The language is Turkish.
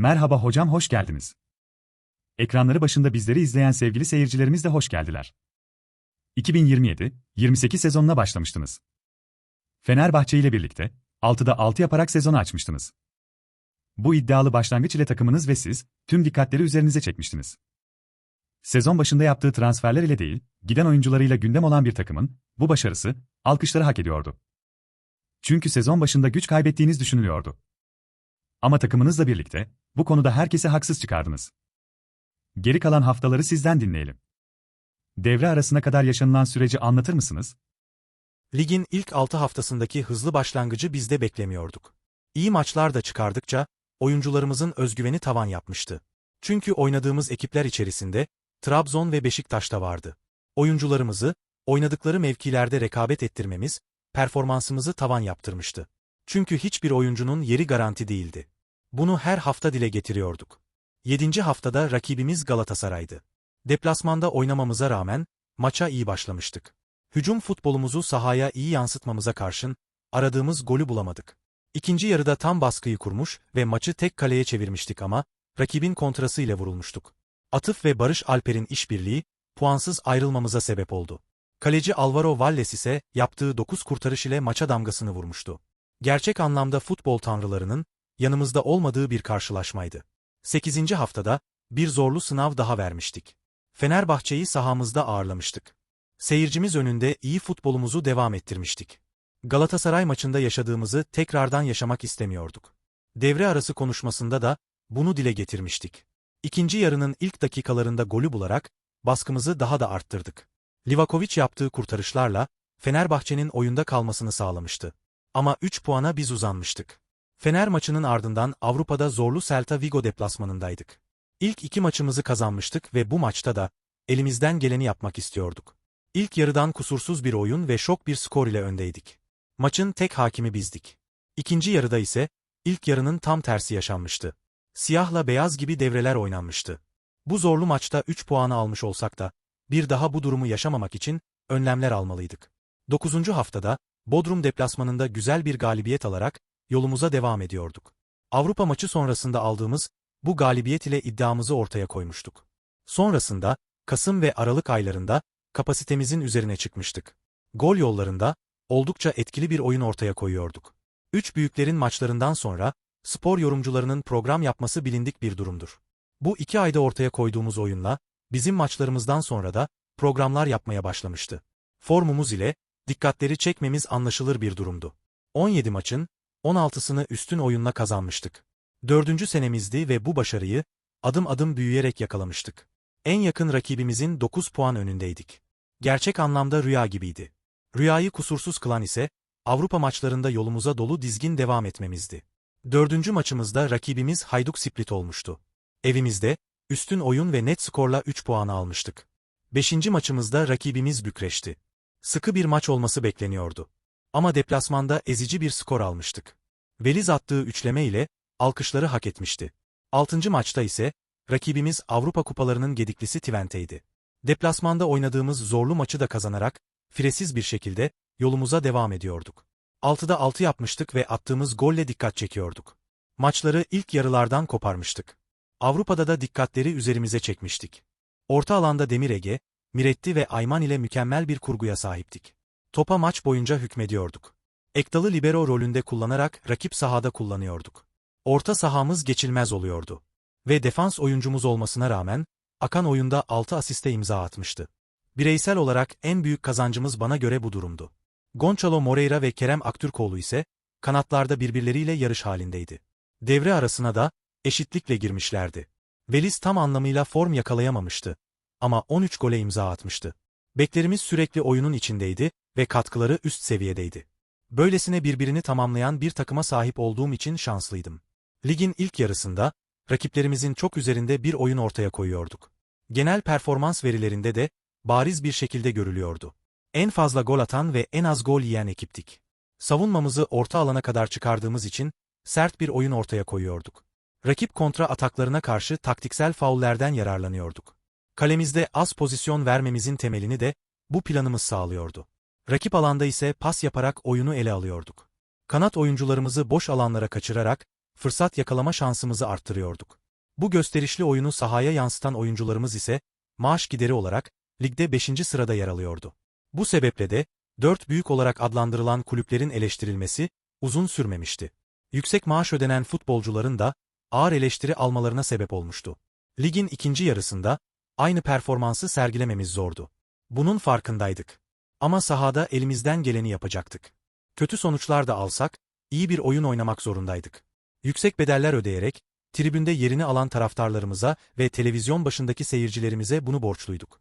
Merhaba hocam hoş geldiniz. Ekranları başında bizleri izleyen sevgili seyircilerimiz de hoş geldiler. 2027-28 sezonuna başlamıştınız. Fenerbahçe ile birlikte 6'da 6 yaparak sezonu açmıştınız. Bu iddialı başlangıç ile takımınız ve siz tüm dikkatleri üzerinize çekmiştiniz. Sezon başında yaptığı transferler ile değil, giden oyuncularıyla gündem olan bir takımın bu başarısı alkışları hak ediyordu. Çünkü sezon başında güç kaybettiğiniz düşünülüyordu. Ama takımınızla birlikte bu konuda herkese haksız çıkardınız. Geri kalan haftaları sizden dinleyelim. Devre arasına kadar yaşanılan süreci anlatır mısınız? Ligin ilk 6 haftasındaki hızlı başlangıcı biz de beklemiyorduk. İyi maçlar da çıkardıkça, oyuncularımızın özgüveni tavan yapmıştı. Çünkü oynadığımız ekipler içerisinde, Trabzon ve Beşiktaş da vardı. Oyuncularımızı, oynadıkları mevkilerde rekabet ettirmemiz, performansımızı tavan yaptırmıştı. Çünkü hiçbir oyuncunun yeri garanti değildi. Bunu her hafta dile getiriyorduk. 7. haftada rakibimiz Galatasaray'dı. Deplasmanda oynamamıza rağmen, maça iyi başlamıştık. Hücum futbolumuzu sahaya iyi yansıtmamıza karşın, aradığımız golü bulamadık. İkinci yarıda tam baskıyı kurmuş ve maçı tek kaleye çevirmiştik ama, rakibin kontrası ile vurulmuştuk. Atıf ve Barış Alper'in işbirliği, puansız ayrılmamıza sebep oldu. Kaleci Alvaro Valles ise yaptığı 9 kurtarış ile maça damgasını vurmuştu. Gerçek anlamda futbol tanrılarının yanımızda olmadığı bir karşılaşmaydı. 8. haftada bir zorlu sınav daha vermiştik. Fenerbahçe'yi sahamızda ağırlamıştık. Seyircimiz önünde iyi futbolumuzu devam ettirmiştik. Galatasaray maçında yaşadığımızı tekrardan yaşamak istemiyorduk. Devre arası konuşmasında da bunu dile getirmiştik. İkinci yarının ilk dakikalarında golü bularak baskımızı daha da arttırdık. Livakovic yaptığı kurtarışlarla Fenerbahçe'nin oyunda kalmasını sağlamıştı. Ama 3 puana biz uzanmıştık. Fener maçının ardından Avrupa'da zorlu Celta Vigo deplasmanındaydık. İlk iki maçımızı kazanmıştık ve bu maçta da elimizden geleni yapmak istiyorduk. İlk yarıdan kusursuz bir oyun ve şok bir skor ile öndeydik. Maçın tek hakimi bizdik. İkinci yarıda ise ilk yarının tam tersi yaşanmıştı. Siyahla beyaz gibi devreler oynanmıştı. Bu zorlu maçta 3 puanı almış olsak da bir daha bu durumu yaşamamak için önlemler almalıydık. 9. haftada Bodrum deplasmanında güzel bir galibiyet alarak yolumuza devam ediyorduk. Avrupa maçı sonrasında aldığımız bu galibiyet ile iddiamızı ortaya koymuştuk. Sonrasında Kasım ve Aralık aylarında kapasitemizin üzerine çıkmıştık. Gol yollarında oldukça etkili bir oyun ortaya koyuyorduk. Üç büyüklerin maçlarından sonra spor yorumcularının program yapması bilindik bir durumdur. Bu iki ayda ortaya koyduğumuz oyunla bizim maçlarımızdan sonra da programlar yapmaya başlamıştı. Formumuz ile dikkatleri çekmemiz anlaşılır bir durumdu. 17 maçın 16'sını üstün oyunla kazanmıştık. Dördüncü senemizdi ve bu başarıyı adım adım büyüyerek yakalamıştık. En yakın rakibimizin 9 puan önündeydik. Gerçek anlamda rüya gibiydi. Rüyayı kusursuz kılan ise Avrupa maçlarında yolumuza dolu dizgin devam etmemizdi. Dördüncü maçımızda rakibimiz Hayduk Split olmuştu. Evimizde, üstün oyun ve net skorla 3 puan almıştık. Beşinci maçımızda rakibimiz Bükreş'ti. Sıkı bir maç olması bekleniyordu. Ama deplasmanda ezici bir skor almıştık. Veliz attığı üçleme ile alkışları hak etmişti. Altıncı maçta ise rakibimiz Avrupa kupalarının gediklisi Twente'ydi. Deplasmanda oynadığımız zorlu maçı da kazanarak firesiz bir şekilde yolumuza devam ediyorduk. 6'da 6 yapmıştık ve attığımız golle dikkat çekiyorduk. Maçları ilk yarılardan koparmıştık. Avrupa'da da dikkatleri üzerimize çekmiştik. Orta alanda Demir Ege, Miretti ve Ayman ile mükemmel bir kurguya sahiptik. Topa maç boyunca hükmediyorduk. Ekdalı libero rolünde kullanarak rakip sahada kullanıyorduk. Orta sahamız geçilmez oluyordu. Ve defans oyuncumuz olmasına rağmen, Akan oyunda 6 asiste imza atmıştı. Bireysel olarak en büyük kazancımız bana göre bu durumdu. Gonçalo Moreira ve Kerem Aktürkoğlu ise kanatlarda birbirleriyle yarış halindeydi. Devre arasına da eşitlikle girmişlerdi. Velis tam anlamıyla form yakalayamamıştı. Ama 13 gole imza atmıştı. Beklerimiz sürekli oyunun içindeydi ve katkıları üst seviyedeydi. Böylesine birbirini tamamlayan bir takıma sahip olduğum için şanslıydım. Ligin ilk yarısında, rakiplerimizin çok üzerinde bir oyun ortaya koyuyorduk. Genel performans verilerinde de, bariz bir şekilde görülüyordu. En fazla gol atan ve en az gol yiyen ekiptik. Savunmamızı orta alana kadar çıkardığımız için, sert bir oyun ortaya koyuyorduk. Rakip kontra ataklarına karşı taktiksel faullerden yararlanıyorduk. Kalemizde az pozisyon vermemizin temelini de, bu planımız sağlıyordu. Rakip alanda ise pas yaparak oyunu ele alıyorduk. Kanat oyuncularımızı boş alanlara kaçırarak, fırsat yakalama şansımızı arttırıyorduk. Bu gösterişli oyunu sahaya yansıtan oyuncularımız ise, maaş gideri olarak, ligde 5. sırada yer alıyordu. Bu sebeple de, dört büyük olarak adlandırılan kulüplerin eleştirilmesi, uzun sürmemişti. Yüksek maaş ödenen futbolcuların da, ağır eleştiri almalarına sebep olmuştu. Ligin ikinci yarısında, aynı performansı sergilememiz zordu. Bunun farkındaydık. Ama sahada elimizden geleni yapacaktık. Kötü sonuçlar da alsak, iyi bir oyun oynamak zorundaydık. Yüksek bedeller ödeyerek, tribünde yerini alan taraftarlarımıza ve televizyon başındaki seyircilerimize bunu borçluyduk.